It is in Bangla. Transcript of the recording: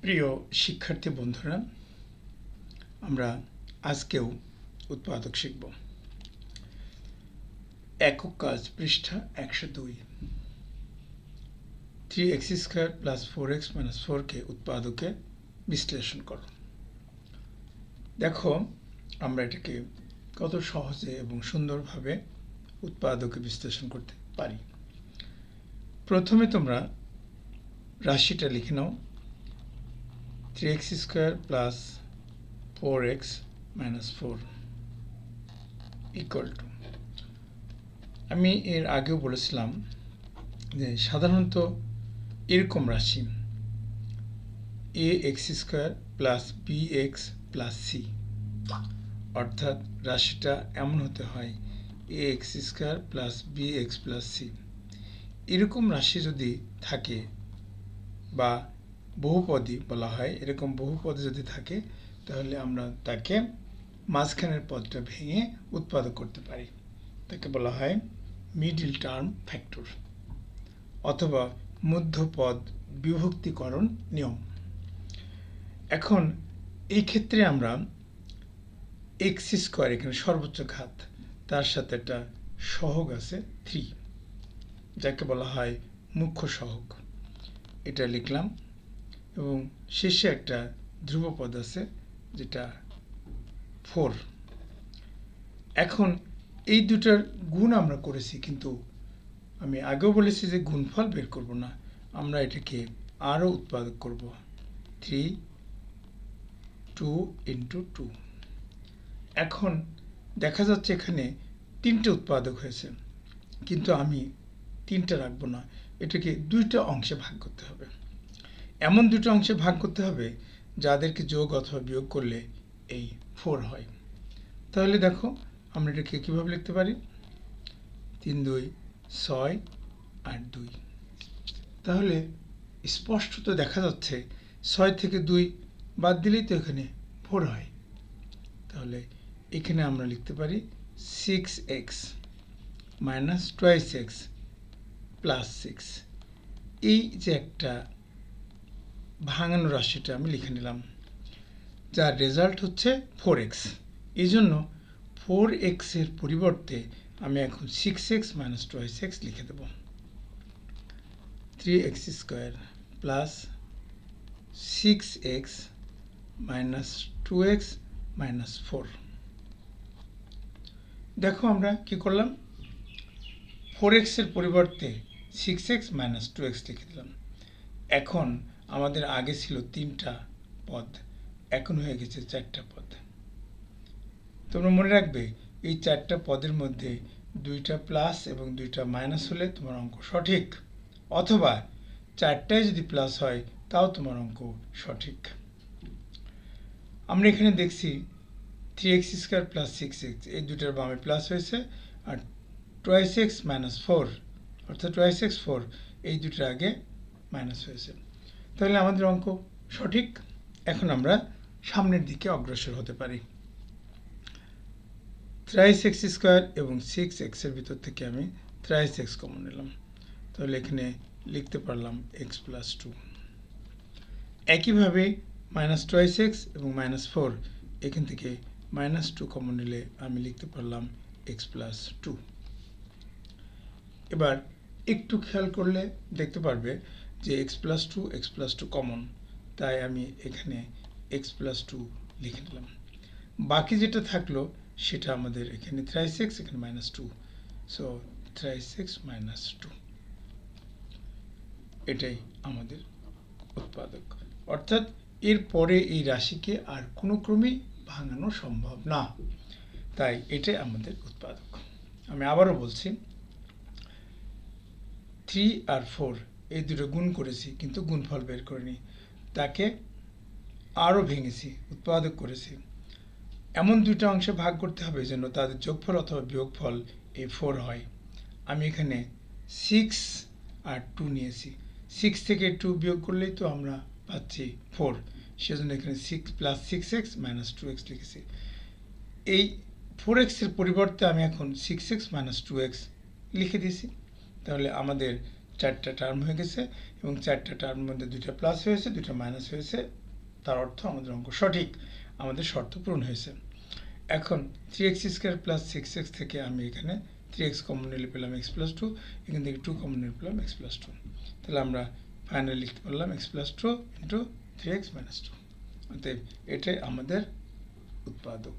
প্রিয় শিক্ষার্থী বন্ধুরা, আমরা আজকেও উৎপাদক শিখব। একক কাজ পৃষ্ঠা একশো দুই। Three x square plus four x minus ফোরকে উৎপাদকে বিশ্লেষণ করো। দেখো, আমরা এটাকে কত সহজে এবং সুন্দরভাবে উৎপাদকে বিশ্লেষণ করতে পারি। প্রথমে তোমরা রাশিটা লিখে নাও। Three x square plus four x minus four equal to আমি এর আগেও বলেছিলাম যে সাধারণত এরকম রাশি a x square plus b x plus c অর্থাৎ রাশিটা এমন হতে হয় a x square plus b x plus c এরকম রাশি যদি থাকে বা বহুপদী বলা হয়, এরকম বহুপদ যদি থাকে, তাহলে আমরা তাকে মাঝখানের পদটা ভেঙে উৎপাদক করতে পারি। তাকে বলা হয় মিডিল টার্ম ফ্যাক্টর অথবা মধ্যপদ বিভক্তিকরণ নিয়ম। এখন এই ক্ষেত্রে আমরা এক্স স্কোয়ার এখানে সর্বোচ্চ ঘাত, তার সাথে একটা সহগ আছে থ্রি যাকে বলা হয় মুখ্য সহগ। এটা লিখলাম। এবং শেষে একটা ধ্রুবপদ আছে, যেটা ফোর। এখন এই দুটার গুণ আমরা করেছি, কিন্তু আমি আগেও বলেছি যে গুণফল বের করব না। আমরা এটাকে আরও উৎপাদক করব। Three two into two. এখন দেখা যাচ্ছে এখানে তিনটে উৎপাদক হয়েছে, কিন্তু আমি তিনটা রাখব না। এটাকে দুইটা অংশে ভাগ করতে হবে। এমন দুটো অংশে ভাগ করতে হবে যাদেরকে যোগ অথবা বিয়োগ করলে এই ফোর হয়। তাহলে দেখো, আমরা এটাকে কীভাবে লিখতে পারি? তিন, দুই, ছয় আট দুই। তাহলে স্পষ্টত দেখা যাচ্ছে ছয় থেকে দুই বাদ দিলেই তো এখানে ফোর হয়। তাহলে এখানে আমরা লিখতে পারি six x minus twice x plus six এই যে একটা ভাঙানো রাশিটা আমি লিখে নিলাম। যার রেজাল্ট হচ্ছে ফোর এক্স এই জন্য ফোর এক্সের পরিবর্তে আমি এখন six x minus twice x লিখে দেব। Three x square plus six x minus two x minus four দেখো আমরা কি করলাম? ফোর এক্সের পরিবর্তে six x minus two x লিখে দিলাম। এখন আমাদের আগে ছিল তিনটা পদ, এখন হয়ে গেছে চারটা পদ। তোমরা মনে রাখবে, এই চারটা পদের মধ্যে দুইটা প্লাস এবং দুইটা মাইনাস হলে তোমার অঙ্ক সঠিক। অথবা চারটায় যদি প্লাস হয়, তাও তোমার অঙ্ক সঠিক। আমরা এখানে দেখছি three x square plus six x এই দুটার বামে প্লাস হয়েছে আর টোয়াইস এক্স মাইনাস ফোর অর্থাৎ টোয়াইস এক্স ফোর এই দুটোর আগে মাইনাস হয়েছে। তাহলে আমাদের অঙ্ক সঠিক। এখন আমরা সামনের দিকে অগ্রসর হতে পারি। থ্রাইস এক্স স্কোয়ার এবং সিক্স এক্সের ভিতর থেকে আমি থ্রাইস এক্স কমন নিলাম। তাহলে এখানে লিখতে পারলাম এক্স প্লাস টু একইভাবে মাইনাস টোয়াইস এক্স এবং মাইনাস ফোর এখান থেকে মাইনাস টু কমন নিলে আমি লিখতে পারলাম এক্স প্লাস টু এবার একটু খেয়াল করলে দেখতে পারবে যে x plus two x plus two common তাই আমি এখানে এক্স প্লাস টু লিখে নিলাম। বাকি যেটা থাকল, সেটা আমাদের এখানে থ্রাইস এক্স এখানে minus two so thrice x minus two এটাই আমাদের উৎপাদক। অর্থাৎ এর পরে এই রাশিকে আর কোনো ক্রমেই ভাঙানো সম্ভব না। তাই এটাই আমাদের উৎপাদক। আমি আবারও বলছি থ্রি আর ফোর এই দুটো গুণ করেছি, কিন্তু গুণফল বের করিনি। তাকে আরও ভেঙেছি, উৎপাদক করেছি। এমন দুইটা অংশে ভাগ করতে হবে যেন তাদের যোগফল অথবা বিয়োগফল এই ফোর হয়। আমি এখানে সিক্স আর টু নিয়েছি। সিক্স থেকে টু বিয়োগ করলেই তো আমরা পাচ্ছি ফোর সেজন্য এখানে six plus six x minus two x লিখেছি। এই ফোর এক্সের পরিবর্তে আমি এখন six x minus two x লিখে দিয়েছি। তাহলে আমাদের চারটা টার্ম হয়ে গেছে এবং চারটা টার্মের মধ্যে দুইটা প্লাস হয়েছে, দুইটা মাইনাস হয়েছে। তার অর্থ আমাদের অঙ্ক সঠিক, আমাদের শর্ত পূরণ হয়েছে। এখন three x square plus six x থেকে আমি এখানে থ্রি এক্স কমন নিলে পেলাম এক্স প্লাস টু এখান থেকে টু কমন নিলে পেলাম এক্স প্লাস টু তাহলে আমরা ফাইনালি লিখতে পারলাম x plus two into three x minus two অতএব এটাই আমাদের উৎপাদক।